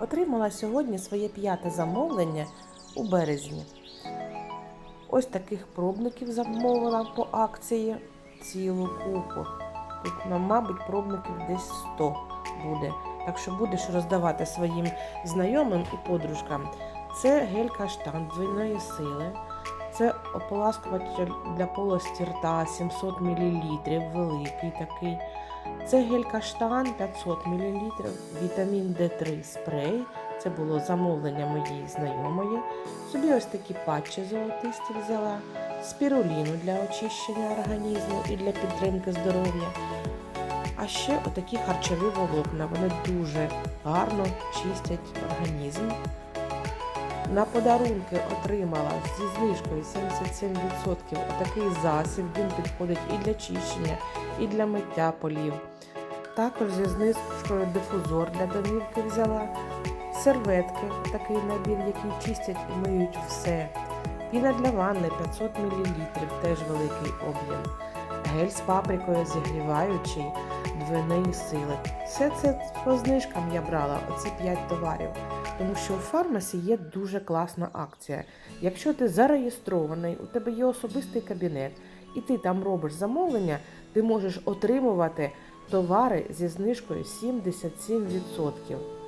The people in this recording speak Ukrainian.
Отримала сьогодні своє п'яте замовлення у березні. Ось таких пробників замовила по акції цілу купу. Тут, ну, мабуть, пробників десь 100 буде. Так що будеш роздавати своїм знайомим і подружкам. Це гель каштан двійної сили. Це ополаскувач для полості рта 700 мл, великий такий. Це гель каштан 500 мл, вітамін D3 спрей. Це було замовлення моєї знайомої. Собі ось такі патчі золотисті взяла, спіруліну для очищення організму і для підтримки здоров'я. А ще отакі харчові волокна. Вони дуже гарно чистять організм. На подарунки отримала зі знижкою 77% отакий засіб. Він підходить і для чищення, і для миття полів. Також зі знижкою дифузор для домівки взяла, серветки, такий набір, який чистять і миють все. Піна для ванни 500 мл, теж великий об'єм. Гель з паприкою зігріваючий двойної сили. Все це по знижкам я брала, оці 5 товарів. Тому що у фармасі є дуже класна акція. Якщо ти зареєстрований, у тебе є особистий кабінет, і ти там робиш замовлення, ти можеш отримувати товари зі знижкою 77%.